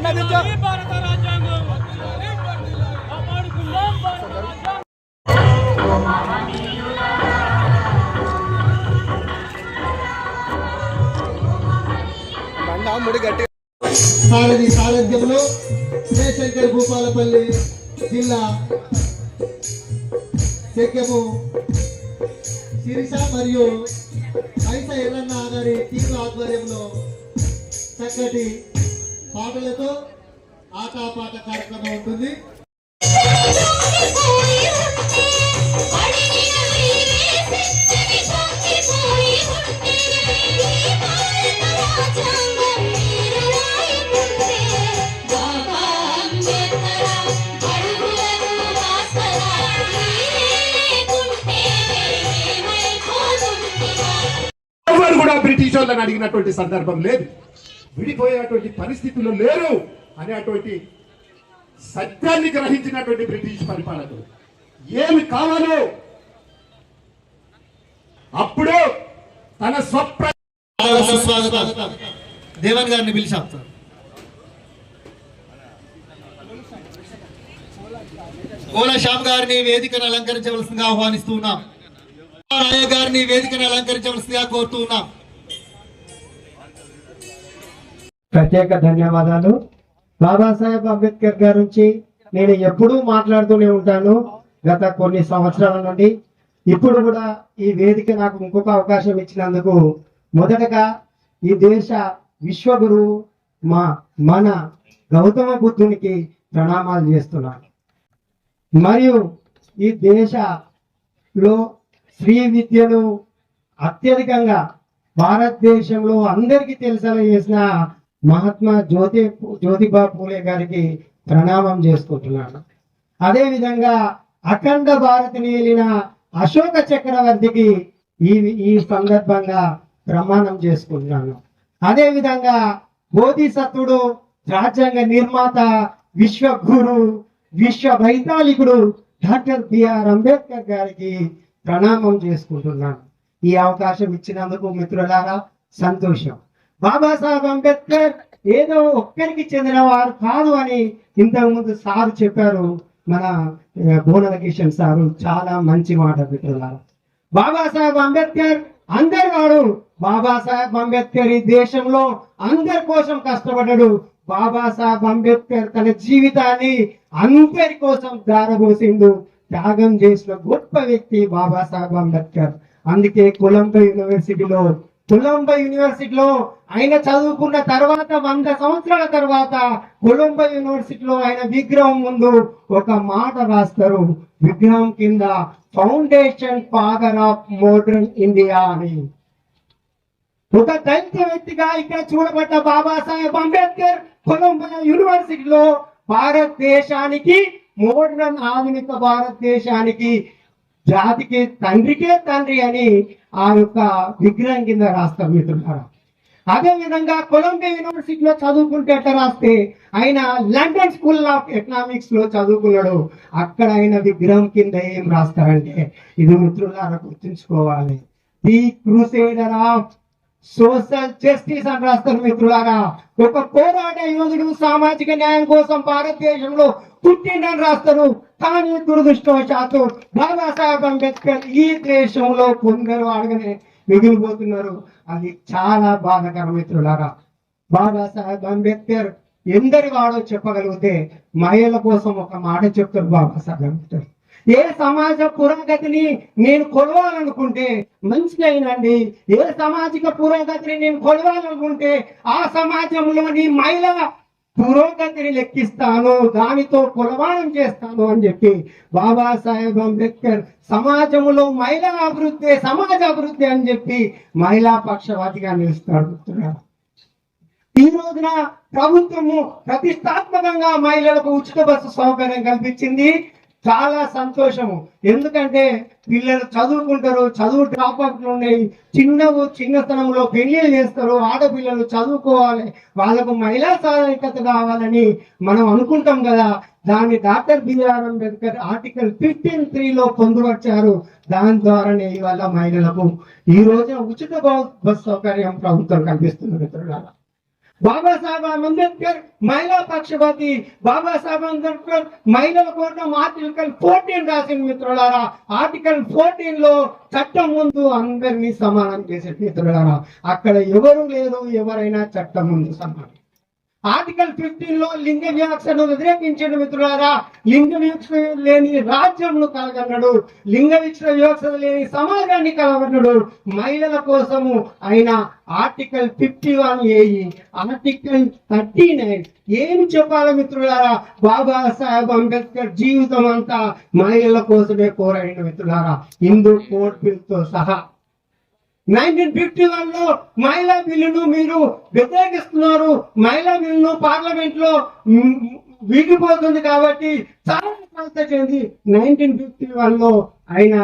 దించు. గట్టి సారథి సారథ్యంలో జయశంకర్ భూపాలపల్లి జిల్లా శక్యము శిరీష మరియు ఐస ఎల్లన్న గారి టీం ఆధ్వర్యంలో చక్కటి పాటలతో ఆటపాట కార్యక్రమం ఉంటుంది. ఎవరు కూడా బ్రిటిష్ వాళ్ళని అడిగినటువంటి సందర్భం లేదు. విడిపోయేటువంటి పరిస్థితులు లేరు అనేటువంటి సత్యాన్ని గ్రహించినటువంటి బ్రిటిష్ పరిపాలకులు ఏమి కావాలో అప్పుడు తన స్వప్ర దేవన్ గారిని పిలిచాం కోల శ్యామ్ గారిని వేదికను అలంకరించవలసిందిగా ఆహ్వానిస్తూ ఉన్నాం. గారిని వేదికను అలంకరించవలసిందిగా కోరుతూ ఉన్నాం. ప్రత్యేక ధన్యవాదాలు. బాబాసాహెబ్ అంబేద్కర్ గారి నుంచి నేను ఎప్పుడూ మాట్లాడుతూనే ఉంటాను గత కొన్ని సంవత్సరాల నుండి. ఇప్పుడు కూడా ఈ వేదిక నాకు ఇంకొక అవకాశం ఇచ్చినందుకు మొదటగా ఈ దేశ విశ్వగురువు మా మన గౌతమ బుద్ధునికి ప్రణామాలు చేస్తున్నాను. మరియు ఈ దేశలో స్త్రీ విద్యను అత్యధికంగా భారతదేశంలో అందరికీ తెలిసేలా చేసిన మహాత్మా జ్యోతి జ్యోతిబా పూలే గారికి ప్రణామం చేసుకుంటున్నాను. అదేవిధంగా అఖండ భారతిని ఏలిన అశోక చక్రవర్తికి ఈ ఈ సందర్భంగా ప్రమాణం చేసుకుంటున్నాను. అదేవిధంగా బోధిసత్వుడు రాజ్యాంగ నిర్మాత విశ్వగురు విశ్వ వైతాళికుడు డాక్టర్ బిఆర్ అంబేద్కర్ గారికి ప్రణామం చేసుకుంటున్నాను. ఈ అవకాశం ఇచ్చినందుకు మిత్రులారా సంతోషం. బాబాసాహెబ్ అంబేద్కర్ ఏదో ఒక్కరికి చెందిన వారు కాదు అని ఇంతకుముందు సారు చెప్పారు మన ఆ, భువనల కిషన్ సారు. చాలా మంచి మాట మిత్రులారా బాబాసాహెబ్ అంబేద్కర్ అందరి వాడు. బాబాసాహెబ్ అంబేద్కర్ ఈ దేశంలో అందరి కోసం కష్టపడ్డాడు. బాబాసాహెబ్ అంబేద్కర్ తన జీవితాన్ని అందరి కోసం దారబోసిండు. త్యాగం చేసిన గొప్ప వ్యక్తి బాబాసాహెబ్ అంబేద్కర్. అందుకే కొలంబో యూనివర్సిటీలో కొలంబో యూనివర్సిటీలో ఆయన చదువుకున్న తర్వాత వంద సంవత్సరాల తర్వాత కొలంబో యూనివర్సిటీలో ఆయన విగ్రహం ముందు ఒక మాట రాస్తారు. విగ్రహం కింద foundation father of modern India అని. ఒక దళిత వ్యక్తిగా ఇక్కడ చూడబడ్డ బాబాసాహెబ్ అంబేద్కర్ కొలంబో యూనివర్సిటీలో భారతదేశానికి మోడర్న్ ఆధునిక భారతదేశానికి జాతికి తండ్రికే తండ్రి అని ఆ యొక్క విగ్రహం కింద రాస్తారు మిత్రులారా అదే విధంగా కొలంబియా యూనివర్సిటీలో చదువుకుంటే ఎట్లా రాస్తే ఆయన లండన్ స్కూల్ ఆఫ్ ఎకనామిక్స్లో చదువుకున్నాడు. అక్కడ ఆయన విగ్రహం కింద ఏం రాస్తారంటే ఇది మిత్రులారా గుర్తుంచుకోవాలి. The crusader of social justice అని రాస్తారు మిత్రులారా. ఒక పోరాట యోధుడు సామాజిక న్యాయం కోసం భారతదేశంలో పుట్టిండని రాస్తారు. కానీ దురదృష్టవశాత్తు బాబాసాహెబ్ అంబేద్కర్ ఈ దేశంలో కొందరు అడగనే మిగిలిపోతున్నారు. అది చాలా బాధకర మిత్రులారా. బాబాసాహెబ్ అంబేద్కర్ ఎందరి వాడో చెప్పగలిగితే మహిళల కోసం ఒక మాట చెప్తారు బాబాసాహెబ్ అంబేద్కర్. ఏ సమాజ పురోగతిని నేను కొలవాలనుకుంటే మంచిదైనండి ఏ సామాజిక పురోగతిని నేను కొలవాలనుకుంటే ఆ సమాజంలోని మహిళ పురోగతిని లెక్కిస్తాను దానితో కొలవానం చేస్తాను అని చెప్పి బాబాసాహెబ్ అంబేద్కర్ సమాజంలో మహిళా అభివృద్ధి సమాజ అభివృద్ధి అని చెప్పి మహిళా పక్షవాతిగా నిలుస్తాడు. ఈ రోజున ప్రభుత్వము ప్రతిష్టాత్మకంగా మహిళలకు ఉచిత బస్సు సౌకర్యం కల్పించింది. చాలా సంతోషము. ఎందుకంటే పిల్లలు చదువుకుంటారు చదువు డ్రాప్ అవుట్లు ఉన్నాయి చిన్న చిన్నతనంలో పెళ్ళిళ్ళు చేస్తారు ఆడపిల్లలు చదువుకోవాలి వాళ్ళకు మహిళా సాధికత కావాలని మనం అనుకుంటాం కదా. దాన్ని doctor BR Ambedkar article fifty త్రీలో పొందుపరిచారు. దాని ద్వారానే ఇవాళ మహిళలకు ఈ రోజున ఉచిత బస్ సౌకర్యం ప్రభుత్వం కల్పిస్తుంది మిత్రులారా. బాబాసాహెబ్ అంబేద్కర్ మహిళా పక్షపాతి బాబాసాహెబ్ అంబేద్కర్ మహిళల కోసం ఆర్టికల్ ఫోర్టీన్ రాసిన మిత్రులారా. ఆర్టికల్ ఫోర్టీన్లో చట్టం ముందు అందరినీ సమానం చేసే మిత్రులారా. అక్కడ ఎవరు లేరు ఎవరైనా చట్టం ముందు సమానం. ఆర్టికల్ ఫిఫ్టీన్లో లింగ వివక్షను వ్యతిరేకించిన మిత్రులారా లింగ వివక్ష లేని రాజ్యంను కలగన్నాడు. లింగ వివక్ష వివక్ష లేని సమాజాన్ని కలగన్నాడు. మహిళల కోసము ఆయన article fifty one AE article thirty nine ఏం చెప్పాలి మిత్రులారా? బాబా సాహెబ్ అంబేద్కర్ జీవితం అంతా మహిళల కోసమే పోరాడిన మిత్రులారా. హిందూ కోడ్ బిల్తో సహా నైన్టీన్ ఫిఫ్టీ వన్లో మహిళా బిల్లును మీరు వ్యతిరేకిస్తున్నారు. మహిళా బిల్లును పార్లమెంట్లో మ్, వీగిపోతుంది కాబట్టి చాలా సంస్థ చెంది నైన్టీన్ ఫిఫ్టీ వన్లో ఆయన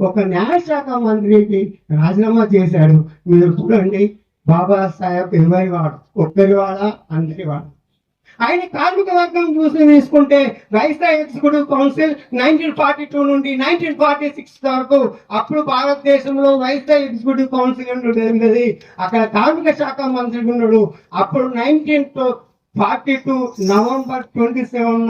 ఒక న్యాయశాఖ మంత్రికి రాజీనామా చేశాడు. మీరు చూడండి బాబా సాహెబ్ ఎవరి వాడు ఒక్కరి వాడా అందరి వాడు ఆయన కార్మిక వర్గం చూసి తీసుకుంటే రైస్తా executive council nineteen forty two నుండి నైన్టీన్ ఫార్టీ సిక్స్ వరకు అప్పుడు భారతదేశంలో రైస్తా ఎగ్జిక్యూటివ్ కౌన్సిల్ ఉండేది అక్కడ కార్మిక శాఖ మంత్రి ఉన్నాడు అప్పుడు nineteen forty two November twenty seven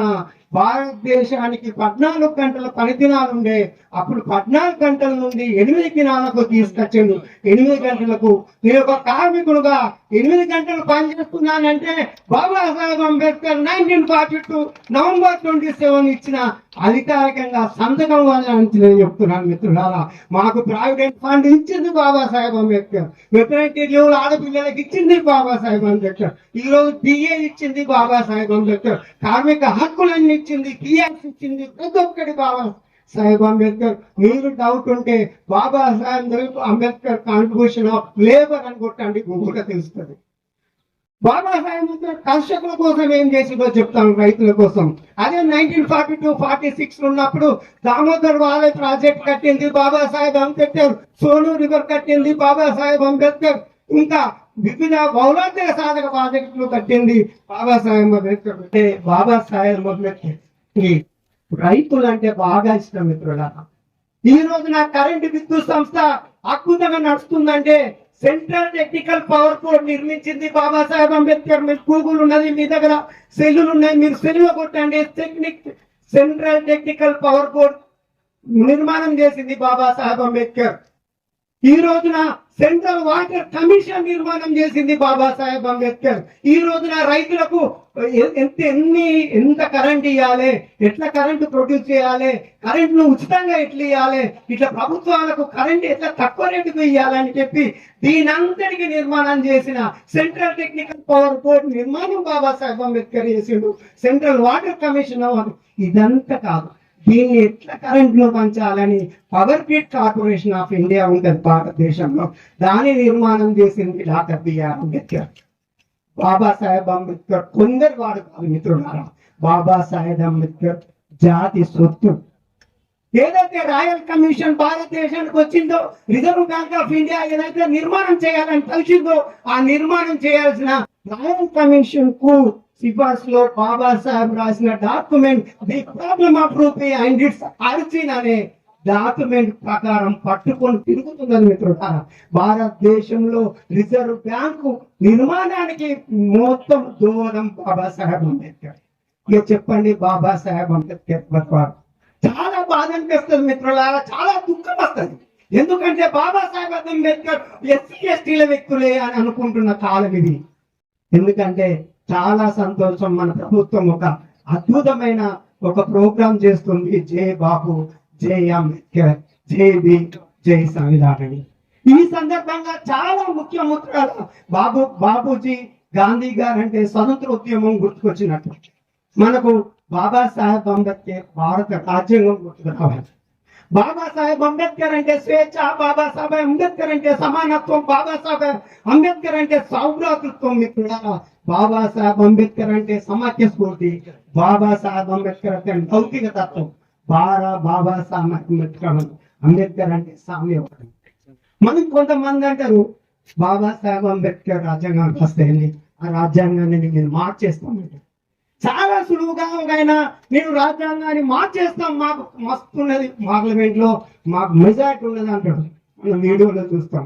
భారతదేశానికి పద్నాలుగు గంటల పని దినాలు ఉండే అప్పుడు పద్నాలుగు గంటల నుండి ఎనిమిది దినాలకు తీసుకొచ్చిండు. ఎనిమిది గంటలకు నేను ఒక కార్మికుడుగా ఎనిమిది గంటలు పనిచేస్తున్నానంటే Baba Babasaheb Ambedkar nineteen forty two November twenty seven ఇచ్చిన అధికారికంగా సంతకం వల్ల నేను చెప్తున్నాను మిత్రులారా. మాకు ప్రావిడెంట్ ఫండ్ ఇచ్చింది బాబాసాహెబ్ అంబేద్కర్. మెటర్నిటీ లీవ్లు ఆడపిల్లలకి ఇచ్చింది బాబాసాహెబ్ అంబేద్కర్. ఈ రోజు డిఏ ఇచ్చింది బాబాసాహెబ్ అంబేద్కర్. కార్మిక హక్కులన్నీ ఇచ్చింది పిఎస్ ఇచ్చింది ప్రతి ఒక్కటి బాబా సాహెబ్ అంబేద్కర్ మీరు డౌట్ ఉంటే Baba Saheb Ambedkar contribution of labour అని కొట్టండి గూగుల్గా తెలుస్తుంది. బాబా సాహెబ్ అంబేద్కర్ కర్షకుల కోసం ఏం చేసిందో చెప్తాను రైతుల కోసం. అదే nineteen forty two forty six ఉన్నప్పుడు దామోదర్ వాలే ప్రాజెక్ట్ కట్టింది బాబా సాహెబ్ అంబేద్కర్ సోను రివర్ కట్టింది బాబా సాహెబ్ అంబేద్కర్. ఇంకా వివిధ బౌలాంతర సాధక ప్రాజెక్టులు కట్టింది బాబా సాహెబ్ అంబేద్కర్. అంటే బాబా సాహెబ్ అంబేద్కర్ ఈ రైతులు అంటే బాగా ఇష్టం మిత్రులారా. ఈ రోజు నా కరెంటు విద్యుత్ సంస్థ అద్భుతంగా నడుస్తుందంటే సెంట్రల్ టెక్నికల్ పవర్ బోర్డ్ నిర్మించింది బాబాసాహెబ్ అంబేద్కర్. మీరు గూగుల్ ఉన్నది మీ దగ్గర సెల్లులు ఉన్నాయి మీరు సెల్లు కొట్టండి. Technique central technical power board నిర్మాణం చేసింది బాబాసాహెబ్ అంబేద్కర్. ఈ రోజున సెంట్రల్ వాటర్ కమిషన్ నిర్మాణం చేసింది బాబాసాహెబ్ అంబేద్కర్. ఈ రోజున రైతులకు ఎంత ఎన్ని ఎంత కరెంట్ ఇవ్వాలి ఎట్లా కరెంటు ప్రొడ్యూస్ చేయాలి కరెంట్ను ఉచితంగా ఎట్లా ఇవ్వాలి ఇట్లా ప్రభుత్వాలకు కరెంట్ ఎట్లా తక్కువ రేటుకు ఇవ్వాలని చెప్పి దీనంతటికి నిర్మాణం చేసిన సెంట్రల్ టెక్నికల్ పవర్ బోర్డ్ నిర్మాణం బాబాసాహెబ్ అంబేద్కర్ చేసిండు. సెంట్రల్ వాటర్ కమిషన్ ఇదంతా కాదు. దీన్ని ఎట్లా కరెంట్లో పంచాలని power grid corporation of India ఉంటుంది భారతదేశంలో. దాని నిర్మాణం చేసింది డాక్టర్ బిఆర్ అంబేద్కర్. బాబాసాహెబ్ అంబేద్కర్ కొందరు వాడు కాదు మిత్రులారా. బాబాసాహెబ్ అంబేద్కర్ జాతి సొత్తు. ఏదైతే రాయల్ కమిషన్ భారతదేశానికి వచ్చిందో రిజర్వ్ బ్యాంక్ ఆఫ్ ఇండియా ఏదైతే నిర్మాణం చేయాలని కలిసిందో ఆ నిర్మాణం చేయాల్సిన రాయల్ కమిషన్కు సిఫార్సులో బాబాసాహెబ్ రాసిన document the problem of rupee and its origin అనే డాక్యుమెంట్ ప్రకారం పట్టుకొని తిరుగుతున్నది మిత్రుడా. భారతదేశంలో రిజర్వ్ బ్యాంకు నిర్మాణానికి మొత్తం దూరం బాబాసాహెబ్ అంబేద్కర్. ఇక చెప్పండి బాబాసాహెబ్ అంబేద్కర్ బతువారు చాలా బాధ అనిపిస్తుంది మిత్రులారా చాలా దుఃఖం వస్తుంది. ఎందుకంటే బాబాసాహెబ్ అంబేద్కర్ ఎస్సీ ఎస్టీల వ్యక్తులే అని అనుకుంటున్న కాలం ఇది. ఎందుకంటే చాలా సంతోషం. మన ప్రభుత్వం ఒక అద్భుతమైన ఒక ప్రోగ్రాం చేస్తుంది. జై బాబు జై అంబేద్కర్ జై బి జై సంవిధానని. ఈ సందర్భంగా చాలా ముఖ్య ముద్రాలు బాబు బాబూజీ గాంధీ గారు అంటే స్వతంత్ర ఉద్యమం గుర్తుకొచ్చినట్టు. మనకు బాబాసాహెబ్ అంబేద్కర్ భారత రాజ్యాంగం గుర్తుకు రావాలి. బాబాసాహెబ్ అంబేద్కర్ అంటే స్వేచ్ఛ బాబాసాహెబ్ అంబేద్కర్ అంటే సమానత్వం బాబాసాహెబ్ అంబేద్కర్ అంటే సౌభ్రాతృత్వం మిత్రులారా బాబాసాహెబ్ అంబేద్కర్ అంటే సమాఖ్య స్ఫూర్తి బాబాసాహెబ్ అంబేద్కర్ అంటే లౌకిక తత్వం బారా బాబాసాహెబ్ అంబేద్కర్ అంబేద్కర్ అంటే సామ్యవాదం మనం కొంతమంది అంటారు బాబాసాహెబ్ అంబేద్కర్ రాజ్యాంగానికి వస్తాయని ఆ రాజ్యాంగాన్ని నేను మార్చేస్తామంటారు చాలా సులువుగా ఆయన నేను రాజ్యాంగాన్ని మార్చేస్తాం మాకు మస్తు ఉన్నది పార్లమెంట్లో మాకు మెజార్టీ ఉన్నది అంటాడు. మనం వీడియోలో చూస్తాం.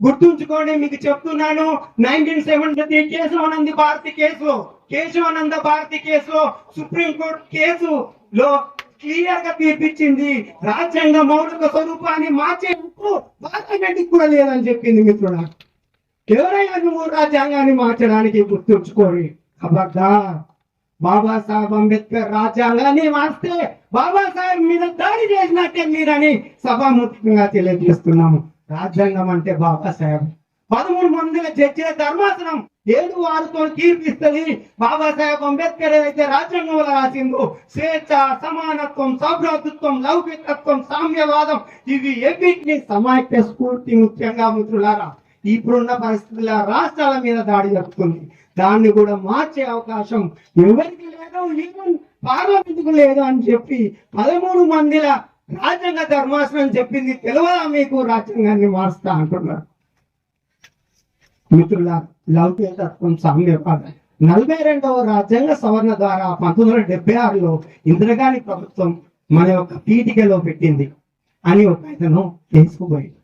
గుర్తుంచుకోండి మీకు చెప్తున్నాను nineteen seventy Kesavananda Bharati case Kesavananda Bharati కేసులో సుప్రీంకోర్టు కేసులో క్లియర్గా తీర్పిచ్చింది రాజ్యాంగ మౌలిక స్వరూపాన్ని మార్చే హక్కు పార్లమెంట్ కూడా లేదని చెప్పింది మిత్రుడా. ఎవరైనా నువ్వు రాజ్యాంగాన్ని మార్చడానికి గుర్తుంచుకోండి. అబ్బా బాబాసాహెబ్ అంబేద్కర్ రాజ్యాంగాన్ని మార్స్తే బాబాసాహెబ్ మీద దాడి చేసినట్టే మీరని సభాముఖంగా తెలియజేస్తున్నాము. రాజ్యాంగం అంటే బాబాసాహెబ్. పదమూడు మందిల జడ్జిల ధర్మాసనం ఏడు వారితో తీర్పిస్తుంది బాబాసాహెబ్ అంబేద్కర్ ఏదైతే రాజ్యాంగంలో రాసిందో స్వేచ్ఛ సమానత్వం సౌభ్రాతృత్వం లౌకికత్వం సామ్యవాదం ఇవి ఎన్నింటినీ సమాఖ్య స్ఫూర్తి ముఖ్యంగా మిత్రులారా ఇప్పుడున్న పరిస్థితుల్లో రాష్ట్రాల మీద దాడి జరుగుతుంది దాన్ని కూడా మార్చే అవకాశం ఎవరికి లేదు ఈవెన్ పార్లమెంట్కు లేదో లేదు అని చెప్పి పదమూడు మందిల రాజ్యాంగ ధర్మాసనం చెప్పింది తెలియదా మీకు? రాజ్యాంగాన్ని మారుస్తా అంటున్నారు. మిత్రుల లౌకికత్వం సామ్యవాదం నలభై రెండవ రాజ్యాంగ సవరణ ద్వారా పంతొమ్మిది వందల డెబ్బై ఆరులో ఇందిరాగాంధీ ప్రభుత్వం మన యొక్క పీఠికలో పెట్టింది. అని ఒక ఇతను తెలుసుకుపోయింది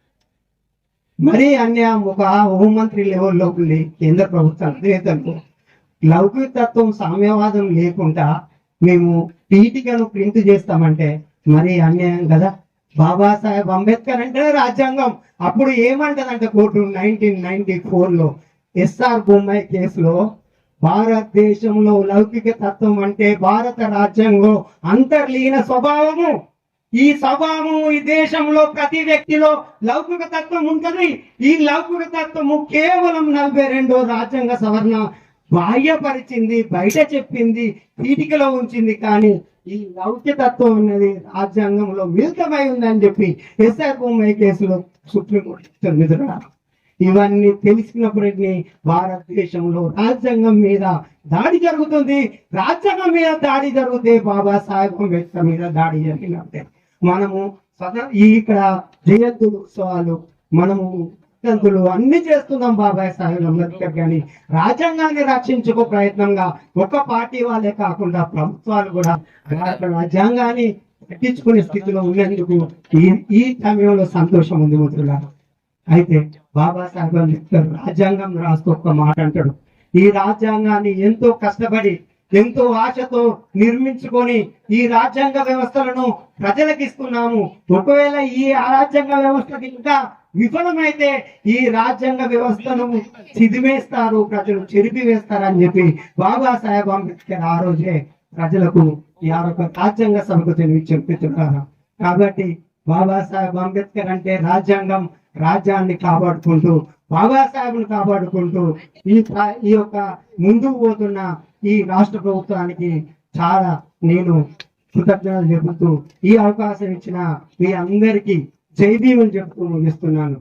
మరి అన్యాయం ఒక హోంమంత్రి లెవెల్లో ఉంది కేంద్ర ప్రభుత్వం అధినేతలు లౌకికతత్వం సామ్యవాదం లేకుండా మేము పీఠికను ప్రింట్ చేస్తామంటే మరి అన్యాయం కదా? బాబాసాహెబ్ అంబేద్కర్ అంటే రాజ్యాంగం. అప్పుడు ఏమంటదంటే కోర్టు నైన్టీన్ నైన్టీ ఫోర్లో ఎస్ఆర్ బొమ్మాయి కేసులో భారతదేశంలో లౌకిక తత్వం అంటే భారత రాజ్యాంగం అంతర్లీన స్వభావము. ఈ స్వభావము ఈ దేశంలో ప్రతి వ్యక్తిలో లౌకిక తత్వం ఉంటుంది. ఈ లౌకిక తత్వము కేవలం నలభై రెండో రాజ్యాంగ సవరణ బాహ్యపరిచింది బయట చెప్పింది పీటికలో ఉంచింది కానీ ఈ లౌకిక తత్వం అనేది రాజ్యాంగంలో మిళితమై ఉందని చెప్పి ఎస్ఆర్ బొమ్మాయి కేసులో సుప్రీంకోర్టు ఇచ్చిన ఇవన్నీ తెలిసినప్పటికీ భారతదేశంలో రాజ్యాంగం మీద దాడి జరుగుతుంది. రాజ్యాంగం మీద దాడి జరిగితే బాబాసాహెబ్ అంబేద్కర్ మీద దాడి జరిగినట్టే. మనము ఈ ఇక్కడ జయంతి ఉత్సవాలు మనము వర్ధంతులు అన్ని చేస్తున్నాం బాబాయ్ సాహెబ్ అంబేద్కర్ కానీ రాజ్యాంగాన్ని రక్షించుకో ప్రయత్నంగా ఒక పార్టీ వాళ్ళే కాకుండా ప్రభుత్వాలు కూడా భారత రాజ్యాంగాన్ని పట్టించుకునే స్థితిలో ఉన్నందుకు ఈ ఈ సమయంలో సంతోషం ఉంది మిత్రులారా. అయితే బాబాసాహెబ్ అంబేద్కర్ రాజ్యాంగం రాస్తూ ఒక మాట అంటాడు. ఈ రాజ్యాంగాన్ని ఎంతో కష్టపడి ఎంతో ఆశతో నిర్మించుకొని ఈ రాజ్యాంగ వ్యవస్థలను ప్రజలకు ఇస్తున్నాము ఒకవేళ ఈ రాజ్యాంగ వ్యవస్థకి ఇంకా విఫలమైతే ఈ రాజ్యాంగ వ్యవస్థను చిదివేస్తారు ప్రజలు చెరిపి వేస్తారని చెప్పి బాబాసాహెబ్ అంబేద్కర్ ఆ రోజే ప్రజలకు ఈ యొక్క రాజ్యాంగ సభకు తెలివి చెప్తున్నారు కాబట్టి బాబాసాహెబ్ అంబేద్కర్ అంటే రాజ్యాంగం రాజ్యాన్ని కాపాడుకుంటూ బాబాసాహెబ్ను కాపాడుకుంటూ ఈ ఈ యొక్క ముందుకు పోతున్న ఈ రాష్ట్ర ప్రభుత్వానికి చాలా నేను కృతజ్ఞతలు చెబుతూ ఈ అవకాశం ఇచ్చిన మీ అందరికీ జై భీములు చెప్తూ ముగిస్తున్నాను.